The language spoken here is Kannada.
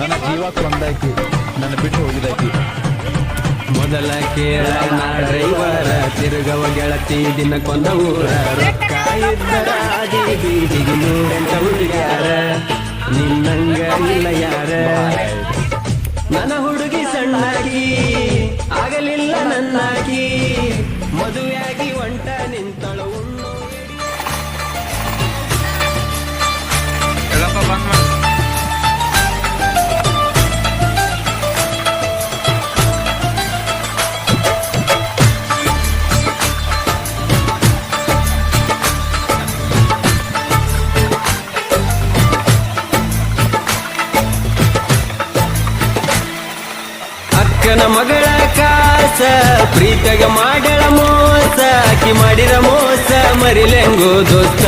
ನನ್ನ ಜೀವ ಕೊಂದಾಕಿ ನನ್ನ ಬಿಟ್ಟು ಹೋಗಿದಾಕಿ ಮೊದಲ ಕೇಳ ಡ್ರೈವರ, ತಿರುಗವ ಗೆಳತಿ ದಿನಕ್ಕೊಂದ ಊರ. ರೊಕ್ಕ ಇದ್ದರ ಬೀದಿಗೆ ಹುಡುಗ್ಯಾರ. ನಿನ್ನಂಗ ಇಲ್ಲ ಯಾರ? ನನ್ನ ಹುಡುಗಿ ಸಣ್ಣಾಗಿ, ಆಗಲಿಲ್ಲ ನನ್ನಾಗಿ. ಮದುವೆಯಾಗಿ ಒಂಟ ನಿಂತಳು ಅಕ್ಕನ ಮಗಳ ಕಾಸ ಪ್ರೀತಗ ಮಾಡಳ ಮೋಸ ಅಕ್ಕಿ ಮಾಡಿರ ಮೋಸ ಮರಿಲೆಂಗು ದೋಸ್ತ.